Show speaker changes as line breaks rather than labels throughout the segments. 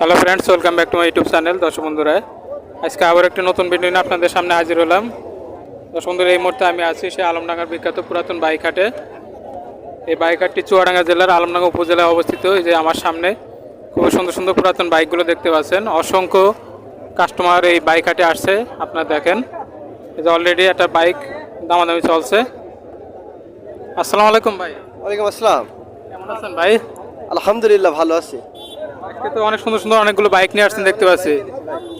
Hello friends welcome back to my YouTube channel দর্শক বন্ধুরা। আজকে আবার একটি নতুন ভিডিও নিয়ে আপনাদের সামনে হাজির হলাম। দর্শক বন্ধুরা এই মুহূর্তে আমি আছি সে আলমডাঙ্গার বিখ্যাত পুরাতন বাইক হাটে এই বাইক হাটটি চুয়াডাঙ্গা জেলার আলমডাঙ্গা উপজেলায় অবস্থিত এই যে আমার সামনে। খুব সুন্দর সুন্দর পুরাতন বাইকগুলো দেখতে পাচ্ছেন। অসংখ্য কাস্টমার এই বাইক হাটে আসছে আপনারা দেখেন। এই যে অলরেডি একটা বাইক দামাদামি চলছে। আসসালামু আলাইকুম ভাই।
ওয়ালাইকুম আসসালাম।
কেমন আছেন ভাই?
আলহামদুলিল্লাহ ভালো আছি।
আজকে তো অনেক সুন্দর সুন্দর অনেকগুলো বাইক নিয়ে আসছেন দেখতে পাচ্ছি।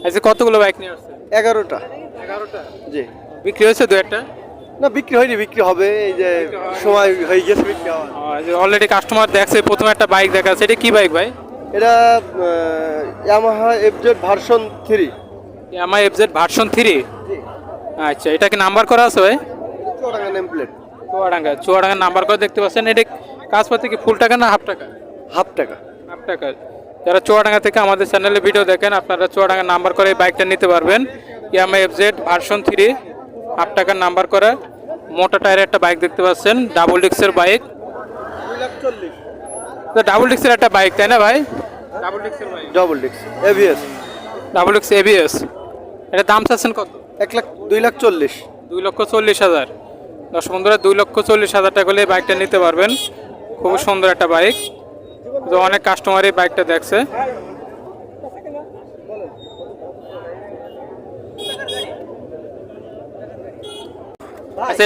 আজকে কতগুলো বাইক নিয়ে আসছেন?
এগারোটা।
এগারোটা?
জি।
বিক্রি হয়েছে দু একটা?
না বিক্রি হয়নি বিক্রি হবে এই যে সময় হয়ে গেছে বিক্রি
অলরেডি কাস্টমার দেখছে প্রথমে একটা বাইক দেখাচ্ছে। এটা কি বাইক ভাই?
এটা ইয়ামাহা এফজেড ভার্সন থ্রি
আমার এফজেড ভার্সন থ্রি আচ্ছা এটা কি নাম্বার করা আছে ভাই?
চুয়াডাঙ্গা নেম প্লেট
চুয়াডাঙ্গা চুয়াডাঙ্গার নাম্বার করে দেখতে পাচ্ছেন। এটা কাজ পাতে কি ফুল টাকা না হাফ টাকা?
হাফ টাকা।
হাফ টাকা। যারা চুয়াডাঙ্গা থেকে আমাদের চ্যানেলে ভিডিও দেখেন আপনারা চুয়াডাঙ্গা নাম্বার করে এই বাইকটা নিতে পারবেন। Yamaha FZ version three half টাকার নাম্বার করা। মোটা টায়ারের একটা বাইক দেখতে পাচ্ছেন ডাবল ডিক্সের বাইক। ডাবল ডিক্সের একটা বাইক তাই না ভাই? Double ডিক্সের bike.
ডবল ডিক্স এভিএস
ডাবল ডিক্স এবিএস এটা দাম চাচ্ছেন কত?
এক লাখ দুই লাখ চল্লিশ।
দুই লক্ষ চল্লিশ হাজার। দশ বন্ধুরা দুই লক্ষ চল্লিশ হাজার টাকা হলে বাইকটা নিতে পারবেন। খুব সুন্দর একটা বাইক। তো অনেক কাস্টমার এই বাইকটা দেখছে। আচ্ছা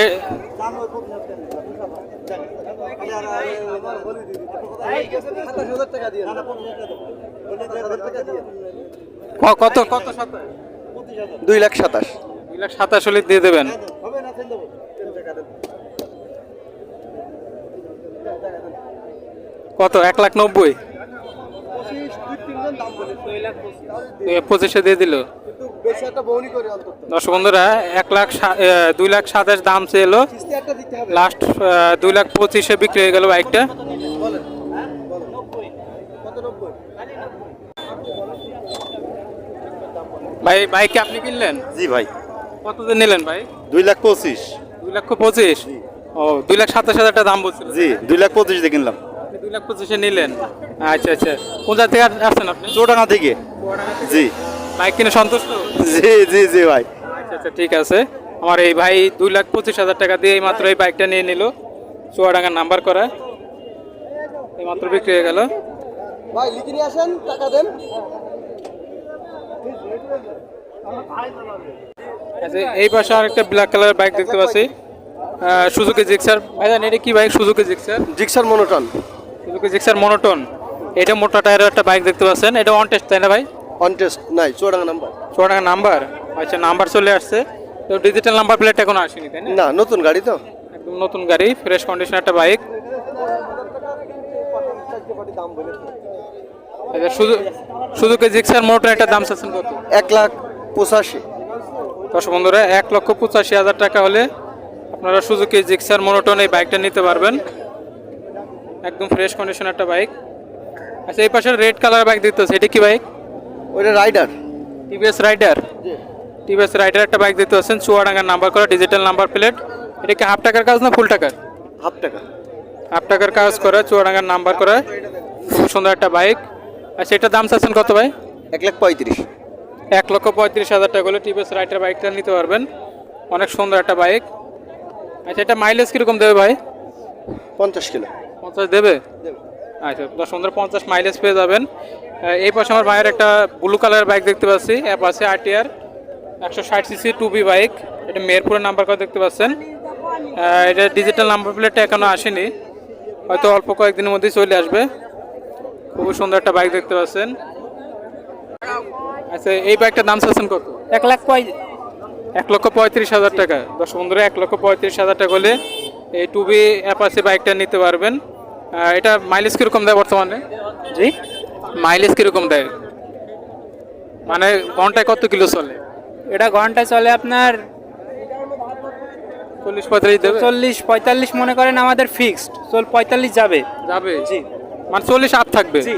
কত কত
দুই লাখ সাতাশ।
দুই লাখ সাতাশ হলে দিয়ে দেবেন। কত? এক লাখ নব্বই? পঁচিশে দিয়ে দিল। দর্শক বন্ধুরা এক লাখ দুই লাখ সাতাশ দাম চেয়েলো। লাস্ট দুই লাখ পঁচিশে বিক্রি হয়ে গেল বাইকটা। ভাই বাইককে আপনি কিনলেন?
জি ভাই।
কত দিন নিলেন ভাই?
দুই লাখ পঁচিশ।
দুই লক্ষ পঁচিশ? ও দুই লাখ সাতাশ হাজার টাকা দাম বলছিল
জি দুই লাখ পঁচিশ দিয়ে কিনলাম।
লাখ পঁচিশে নিলেন? আচ্ছা আচ্ছা। কোন জায়গা থেকে আস- আসছেন আপনি?
চৌডাঙ্গা থেকে। জি।
বাইক কিনে সন্তুষ্ট?
জি জি জি ভাই।
আচ্ছা আচ্ছা ঠিক আছে। আমার এই ভাই দুই লাখ পঁচিশ হাজার টাকা দিয়ে মাত্র এই বাইকটা নিয়ে নিল। চুয়াডাঙ্গার নাম্বার করা। এই মাত্র বিক্রি হয়ে গেল।
ভাই লিখে নিয়ে আসেন টাকা দেন।
আচ্ছা এই পাশে আরেকটা ব্ল্যাক কালারের বাইক দেখতে পাচ্ছি। সুজুকি জিক্সার ভাইজান এটা কি bike Suzuki Gixxer
Gixxer monotone
Suzuki Gixxer monotone এটা মোটা টায়ারের একটা বাইক দেখতে পাচ্ছেন। এটা অন টেস্ট তাই না ভাই?
কন্টেস্ট নাই চুয়াডাঙ্গা নাম্বার
চুয়াডাঙ্গা নাম্বার আচ্ছা নাম্বার চলে আসছে। তো ডিজিটাল নাম্বার প্লেট এখনও আসেনি তাই না?
না নতুন গাড়ি তো।
একদম নতুন গাড়ি ফ্রেশ কন্ডিশন একটা বাইক শুধু জিক্সার মোটর একটা দাম চাচ্ছেন কত?
এক লাখ পঁচাশি।
দশ বন্ধুরা এক লক্ষ পঁচাশি হাজার টাকা হলে আপনারা সুজুকি জিক্সার মোনোটন এই বাইকটা নিতে পারবেন। একদম ফ্রেশ কন্ডিশন একটা বাইক আচ্ছা এই পাশে রেড কালার বাইক দেখতে পাচ্ছি এটা কি বাইক
ওইটা Raider
TVS Raider TVS Raider একটা বাইক দেখতে পাচ্ছেন চুয়াডাঙ্গার নাম্বার করা ডিজিটাল নাম্বার প্লেট এটা কি হাফ টাকার কাজ না ফুল টাকার?
হাফ টাকা।
হাফ টাকার কাজ করা চুয়াডাঙ্গার নাম্বার করা। খুব সুন্দর একটা বাইক আচ্ছা এটার দাম চাচ্ছেন কত ভাই?
এক লাখ পঁয়ত্রিশ।
এক লক্ষ পঁয়ত্রিশ হাজার টাকা হলে টিভিএস রাইডার বাইকটা নিতে পারবেন। অনেক সুন্দর একটা বাইক আচ্ছা এটা মাইলেজ কীরকম দেবে ভাই?
পঞ্চাশ কিলো।
পঞ্চাশ দেবে? আচ্ছা দশ পনেরো পঞ্চাশ মাইলেজ পেয়ে যাবেন। এই পাশে আমার ভাইয়ের একটা ব্লু কালারের বাইক দেখতে পাচ্ছি। অ্যাপ আছে আরটিআর একশো ষাট সিসি টু বি বাইক এটা মেরপুরের নাম্বার করে দেখতে পাচ্ছেন। এটা ডিজিটাল নাম্বার প্লেটটা এখনও আসেনি। হয়তো অল্প কয়েকদিনের মধ্যেই চলে আসবে। খুবই সুন্দর একটা বাইক দেখতে পাচ্ছেন। আচ্ছা এই বাইকটার দাম চাচ্ছেন কত?
এক লাখ পঁয়
এক লক্ষ পঁয়ত্রিশ হাজার টাকা। দশ পনেরো এক লক্ষ পঁয়ত্রিশ হাজার টাকা হলে এই টু বি অ্যাপাসি বাইকটা নিতে পারবেন। এটা মাইলেজ কীরকম দেয় বর্তমানে?
জি?
মাইলেজ কীরকম দেয়? মানে ঘন্টায় কত কিলো চলে?
এটা ঘন্টায় চলে আপনার
চল্লিশ পঁয়তাল্লিশ দেবে?
চল্লিশ পঁয়তাল্লিশ মনে করেন আমাদের ফিক্সড চল পঁয়তাল্লিশ যাবে।
যাবে?
জি।
মানে চল্লিশ আপ থাকবে?
জি।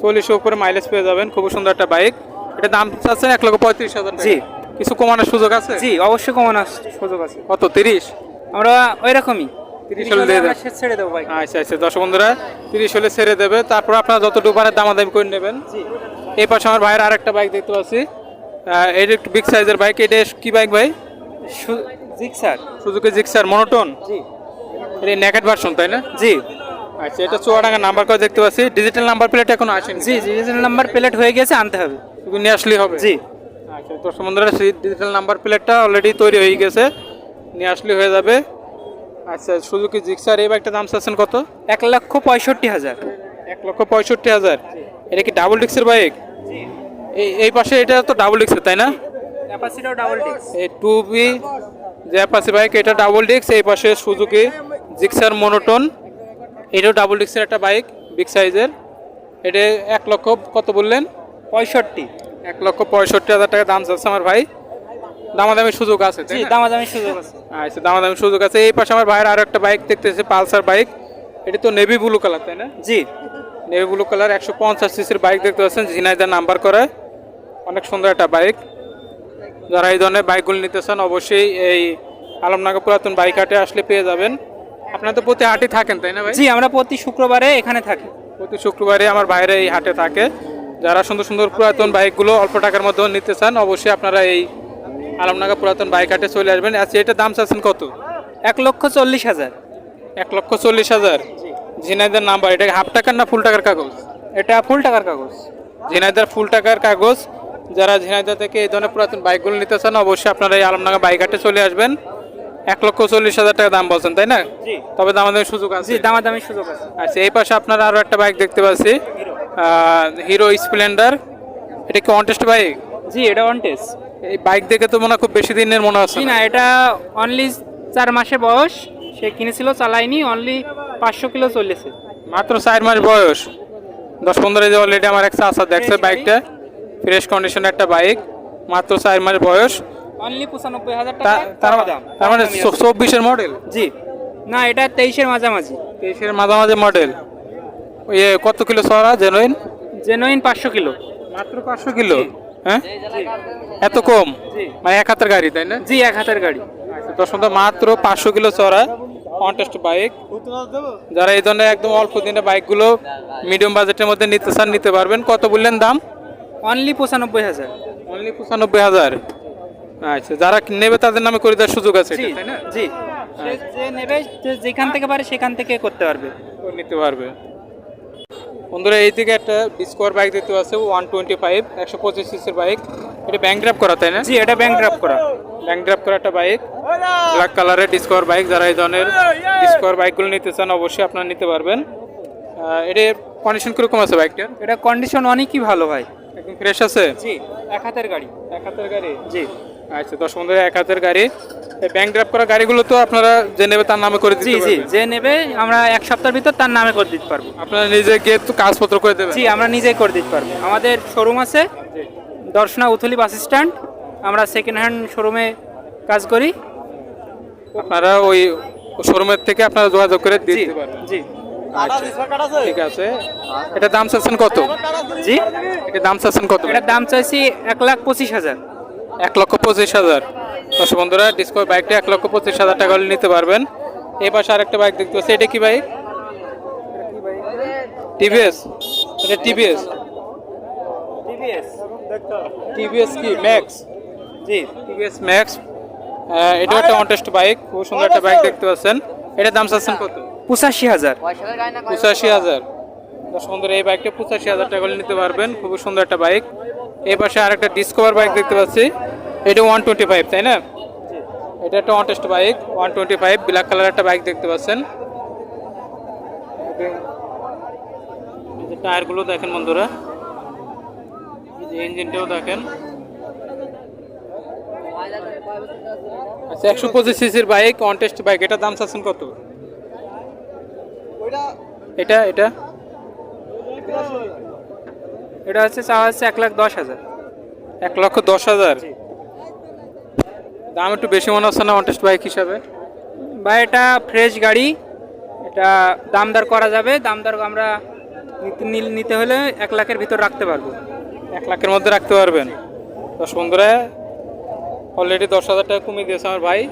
চল্লিশের উপরে মাইলেজ পেয়ে যাবেন। খুব সুন্দর একটা বাইক এটা দাম চাচ্ছেন এক লক্ষ পঁয়ত্রিশ হাজার
জি।
কিছু কমানোর সুযোগ আছে?
জি অবশ্যই কমানোর সুযোগ আছে।
কত তিরিশ?
আমরা ওই রকমই
তিরিশ হলে দিয়ে দেবেন
সে- ছেড়ে দেবো বাইক
আচ্ছা আচ্ছা বন্ধুরা তিরিশ হলে ছেড়ে দেবে। তারপর আপনারা যতটুকু পারে দামাদামি করে নেবেন। এই পাশে আমার ভাইয়ের আরেকটা বাইক দেখতে পাচ্ছি। আহ, এটা একটু বিগ সাইজের বাইক এটা কি বাইক ভাই?
জিক্সার।
সুজুকি জিক্সার মনোটন
জি।
এটা নেকেট ভার্সন তাই না?
জি।
আচ্ছা এটা চুয়াডাঙ্গা নাম্বার করে দেখতে পাচ্ছি। ডিজিটাল নাম্বার প্লেট এখনও আসেনি।
জি ডিজিটাল নাম্বার প্লেট হয়ে গেছে আনতে হবে।
শুধু নিয়ে আসলেই হবে।
জি।
আচ্ছা দর্শক বন্ধুরা সেই ডিজিটাল নাম্বার প্লেটটা অলরেডি তৈরি হয়ে গেছে। নিয়ে আসলেই হয়ে যাবে। আচ্ছা সুজুকি জিক্সার? এই বাইকটার দাম চাচ্ছেন কত?
এক লক্ষ পঁয়ষট্টি হাজার।
এক লক্ষ পঁয়ষট্টি হাজার। এটা কি ডাবল ডিক্সের বাইক এই এই পাশে এটা তো ডাবল ডিক্সের তাই না?
ক্যাপাসিটিও ডাবল
এই টু বি যে বাইক এটা ডাবল ডিক্স এই পাশে সুজুকি জিক্সার মনোটন এটাও ডাবল ডিক্সের একটা বাইক বিগ সাইজের এটা এক লক্ষ কত বললেন?
পঁয়ষট্টি।
এক লক্ষ পঁয়ষট্টি হাজার টাকা দাম চাচ্ছে আমার ভাই। দামাদামি সুযোগ আছে
জি
না?
দামাদামি সুযোগ আছে।
আচ্ছা দামাদামি সুযোগ আছে। এই পাশে আমার ভাইয়ের আরও একটা বাইক দেখতেছে পালসার বাইক। এটা তো নেভি ব্লু কালার তাই না?
জি।
নেভি ব্লু কালার একশো পঞ্চাশ সিসির বাইক দেখতে পাচ্ছেন ঝিনাইদার নাম্বার করে। অনেক সুন্দর একটা বাইক। যারা এই ধরনের বাইকগুলো নিতে চান অবশ্যই এই আলমনগর পুরাতন বাইক হাটে আসলে পেয়ে যাবেন। আপনারা তো প্রতি হাটে থাকেন তাই না ভাই?
জি আমরা প্রতি শুক্রবারে এখানে থাকি।
প্রতি শুক্রবারে আমার বাইরে এই হাটে থাকে। যারা সুন্দর সুন্দর পুরাতন বাইকগুলো অল্প টাকার মধ্যে নিতে চান অবশ্যই আপনারা এই আলমনগর পুরাতন বাইক হাটে চলে আসবেন। আচ্ছা এটার দাম চাচ্ছেন কত?
এক লক্ষ চল্লিশ হাজার।
এক লক্ষ চল্লিশ হাজার। ঝিনাইদার নাম্বার এটা হাফ টাকার না ফুল টাকার কাগজ?
এটা ফুল টাকার কাগজ।
ঝিনাইদার ফুল টাকার কাগজ। যারা ঝিনাইদা থেকে এই ধরনের পুরাতন বাইকগুলো নিতে চান অবশ্যই আপনারা এই আলমডাঙ্গা বাইক হাটে চলে আসবেন। এক লক্ষ চল্লিশ হাজার টাকা দাম বলছেন তাই না? তবে দাম আমাদের সুযোগ আছে।
জি দামাদামি সুযোগ আছে।
আচ্ছা এই পাশে আপনারা আরও একটা বাইক দেখতে পাচ্ছি। হিরো। স্প্লেন্ডার। এটা কি অনটেস্ট বাইক?
জি এটা ওয়ান টেস্ট
এই বাইক দেখে তো মনে হয় খুব বেশি দিনের মনে হচ্ছে
না এটা অনলি চার মাসে বয়স। সে কিনেছিল চালায়নি অনলি পাঁচশো কিলো চলেছে।
মাত্র চার মাস বয়স। দশ পনেরো যে অলরেডি আমার একটা আশা দেখছে বাইকটা। ফ্রেশ কন্ডিশনের একটা বাইক। মাত্র চার মাস বয়স।
অনলি পঁচানব্বই হাজার টাকা
তার মানে চব্বিশের মডেল
জি। না এটা তেইশের মাঝামাঝি।
তেইশের মাঝামাঝি মডেল ইয়ে কত কিলো সরা জেনুইন
জেনুইন পাঁচশো কিলো।
মাত্র পাঁচশো কিলো? হ্যাঁ? এত কম? মানে এক হাতের গাড়ি তাই না?
জি এক হাতের গাড়ি।
দশ মধ্যে মাত্র পাঁচশো কিলো চড়া কন্টেস্ট বাইক যারা এই ধরনের একদম অল্প দিনের বাইকগুলো মিডিয়াম বাজেটের মধ্যে নিতে চান নিতে পারবেন। কত বললেন দাম?
অনলি পঁচানব্বই হাজার।
অনলি পঁচানব্বই হাজার। আচ্ছা যারা নেবে তাদের নামে করে দেওয়ার সুযোগ আছে তাই না?
জি। যে নেবে যেখান থেকে পারে সেখান থেকে করতে পারবে।
নিতে পারবে। বন্ধুরা এই দিকে একটা ডিসকোয়ার বাইক দেখতে পাচ্ছে ওয়ান টোয়েন্টি ফাইভ একশো পঁচিশ সিসির বাইক এটা ব্যাংক ড্রাফ করা তাই না?
জি এটা ব্যাংক ড্রাফট করা।
ব্যাংক ড্রাফ করা একটা বাইক ব্ল্যাক কালারের ডিসকভার বাইক যারা এই ধরনের ডিসকভার বাইকগুলো নিতে চান অবশ্যই আপনারা নিতে পারবেন। এটার কন্ডিশন কীরকম আছে বাইকটার
এটা কন্ডিশন অনেকই ভালো ভাই।
একদম ফ্রেশ আছে?
জি এক হাতের গাড়ি।
এক হাতের গাড়ি?
জি।
আচ্ছা দশ পনেরো এক হাজার গাড়ি। এই ব্যাংক ড্রাফ করা গাড়িগুলো তো আপনারা যে নেবে তার নামে করে
জি
দিতে
জি যে নেবে আমরা এক সপ্তাহের ভিতর তার নামে করে দিতে পারব।
আপনারা নিজে গিয়ে তো কাজপত্র করে দেবেন।
জি আমরা নিজেই করে দিতে পারব। আমাদের শোরুম আছে দর্শনা উথলি বাস স্ট্যান্ড আমরা সেকেন্ড হ্যান্ড শোরুমে কাজ করি।
আপনারা ওই শোরুমের থেকে আপনারা যোগাযোগ করে দিয়ে দিতে পারবেন।
জি।
ঠিক আছে। এটা দাম চাচ্ছেন কত?
জি?
এটা দাম চাচ্ছেন কত?
এটার দাম চাইছি এক লাখ পঁচিশ হাজার।
এক লক্ষ পঁচিশ হাজার। দর্শক বন্ধুরা ডিসকভার বাইকটা এক লক্ষ পঁচিশ হাজার টাকা হলে নিতে পারবেন। এই পাশে আরেকটা বাইক দেখতে পাচ্ছি এটা কি বাইক টিভিএস এটা টিভিএস টিভিএস কি? ম্যাক্স
জি।
টিভিএস ম্যাক্স এটা একটা কন্টেস্ট বাইক খুব সুন্দর একটা বাইক দেখতে পাচ্ছেন। এটার দাম চাচ্ছেন কত?
পঁচাশি হাজার।
পঁচাশি হাজার। বন্ধুরা এই বাইকটা পঁচাশি হাজার টাকা নিতে পারবেন। খুবই সুন্দর একটা বাইক এই পাশে আরেকটা ডিসকভার বাইক দেখতে পাচ্ছি। এটা ওয়ান টোয়েন্টি ফাইভ তাই না? এটা একটা on test bike one twenty five black colour একটা বাইক দেখতে পাচ্ছেন। যে টায়ারগুলো দেখেন বন্ধুরা ইঞ্জিনটাও দেখেন। আচ্ছা একশো পঁচিশ সিসির বাইক অনটেস্ট বাইক এটার দাম চাচ্ছেন কত? এটা এটা?
এটা হচ্ছে চাওয়া হচ্ছে এক লাখ দশ হাজার।
এক লক্ষ দশ হাজার? দাম একটু বেশি মনে হচ্ছে না অনটেস্ট বাইক হিসাবে?
বা এটা ফ্রেশ গাড়ি। এটা দামদার করা যাবে। দামদার আমরা নিতে- হলে এক লাখের ভিতর রাখতে পারব।
এক লাখের মধ্যে রাখতে পারবেন। দশ বন্ধুরা অলরেডি দশ হাজার টাকা কমিয়ে দিয়েছে আমার ভাই।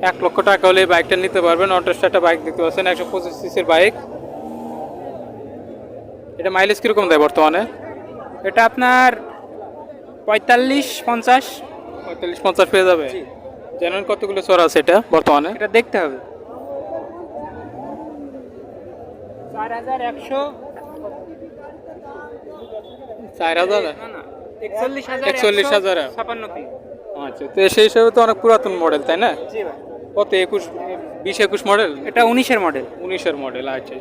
এক লক্ষ টাকা হলে এই বাইকটা নিতে পারবেন। অটোস্টার একটা বাইক দেখতে পাচ্ছেন একশো পঁচিশ সিসির বাইক। এটা মাইলেজ কীরকম দেয় বর্তমানে?
এটা আপনার পঁয়তাল্লিশ পঞ্চাশ।
পঁয়তাল্লিশ পঞ্চাশ পেয়ে যাবে। জানেন কতগুলো চোর আছে এটা বর্তমানে?
এটা দেখতে হবে। চার হাজার একশো।
চার হাজার?
একচল্লিশ হাজার ছাপান্ন
আচ্ছা তো সেই হিসাবে তো অনেক পুরাতন মডেল তাই না? কত একুশ বিশ একুশ মডেল
এটা উনিশের মডেল
উনিশের মডেল আচ্ছা।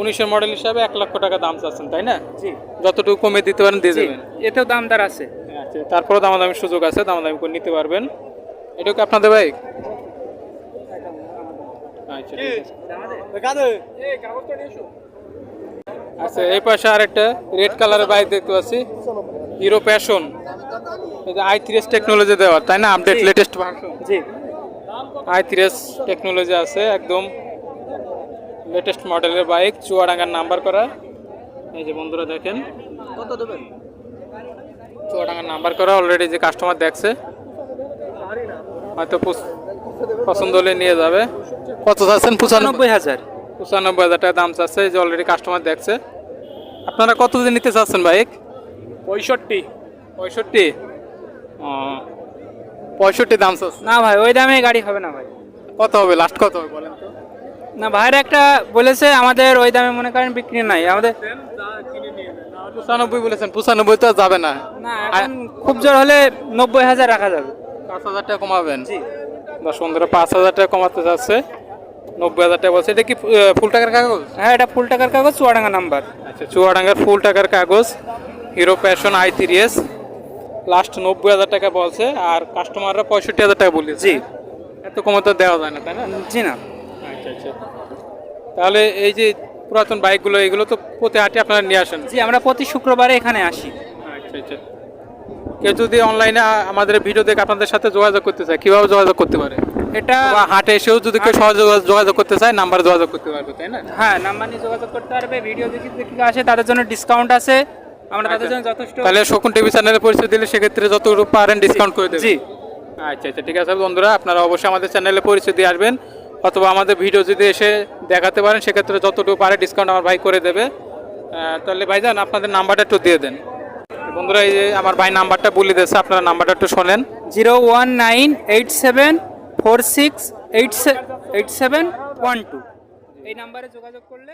উনিশের মডেল হিসাবে এক লক্ষ টাকা দাম চাচ্ছেন তাই না?
জি।
যতটুকু কমে দিতে পারেন দিয়ে দেবেন।
এতেও দামদার আছে।
আচ্ছা তারপরে দামাদামির সুযোগ আছে দামাদামি করে নিতে পারবেন। এটা কি আপনাদের বাইক আচ্ছা। আচ্ছা এই পাশে আরেকটা রেড কালারের বাইক দেখতে পাচ্ছি Hero Passion i three S technology দেওয়ার তাই না? আপডেট লেটেস্ট ভার্সন
জি।
আই থ্রি এস টেকনোলজি আছে একদম। লেটেস্ট মডেলের বাইক চুয়াডাঙ্গার নাম্বার করা। এই যে বন্ধুরা দেখেন। কত দেবেন? চুয়াডাঙ্গার নাম্বার করা অলরেডি যে কাস্টমার দেখছে। হয়তো পছ- পছন্দ হলে নিয়ে যাবে। কত চাচ্ছেন? পঁচানব্বই।
হাজার।
পঁচানব্বই হাজার টাকা দাম চাচ্ছে এই যে অলরেডি কাস্টমার দেখছে। আপনারা কত দিন নিতে চাচ্ছেন বাইক
পঁয়ষট্টি।
পঁয়ষট্টি? ও পঁয়ষট্টি দাম চাচ্ছে।
না ভাই ওই দামে গাড়ি হবে না ভাই।
কত হবে? লাস্ট কত হবে বলেন তো?
না ভাইয়ের একটা বলেছে আমাদের ওই দামে মনে করেন বিক্রি নাই। আমাদের
পঁচানব্বই বলেছেন পঁচানব্বই তো আর যাবে না।
না এখন খুব জোর হলে নব্বই হাজার রাখা যাবে।
পাঁচ হাজার টাকা কমাবেন? দশ বন্ধুরা পাঁচ হাজার টাকা কমাতে চাচ্ছে নব্বই হাজার টাকা বলছে এটা কি ফুল টাকার কাগজ?
হ্যাঁ এটা ফুল টাকার কাগজ চুয়াডাঙ্গা নাম্বার।
আচ্ছা চুয়াডাঙ্গার ফুল টাকার কাগজ Hero Passion i three S. Last নব্বই হাজার টাকা বলছে আর কাস্টমাররা পঁয়ষট্টি হাজার টাকা বলেছে।
জি।
এত কমে তো দেওয়া যায় না তাই না?
জি না।
আচ্ছা আচ্ছা তাহলে এই যে পুরাতন বাইকগুলো এগুলো তো প্রতি হাটে আপনারা নিয়ে আসেন?
জি আমরা প্রতি শুক্রবারে এখানে আসি।
আচ্ছা আচ্ছা। কেউ যদি অনলাইনে আমাদের ভিডিও দেখে আপনাদের সাথে যোগাযোগ করতে চায় কীভাবে যোগাযোগ করতে পারে?
এটা
বা হাটে এসেও যদি কেউ সহজে যোগাযোগ করতে চায় নাম্বার যোগাযোগ করতে পারবে তাই না?
হ্যাঁ নাম্বার নিয়ে যোগাযোগ করতে পারবে ভিডিও দেখে দেখে আসে তাদের জন্য ডিসকাউন্ট আছে। আমরা তাদের জন্য যথেষ্ট
তাহলে শকুন টিভি চ্যানেলে পরিচয় দিলে সেক্ষেত্রে যতটুকু পারেন ডিসকাউন্ট করে দেবেন।
জি।
আচ্ছা আচ্ছা ঠিক আছে বন্ধুরা আপনারা অবশ্যই আমাদের চ্যানেলে পরিচয় দিয়ে আসবেন। অথবা আমাদের ভিডিও যদি এসে দেখাতে পারেন, সেক্ষেত্রে যতটুকু পারে ডিসকাউন্ট আমার ভাই করে দেবে। তাহলে ভাই যান আপনাদের নাম্বারটা একটু দিয়ে দেন। বন্ধুরা, এই যে আমার ভাই নাম্বারটা বলে দিয়েছে, আপনারা নাম্বারটা একটু শোনেন।
Zero one nine eight seven four six eight eight seven one two. এই নাম্বারে যোগাযোগ করলে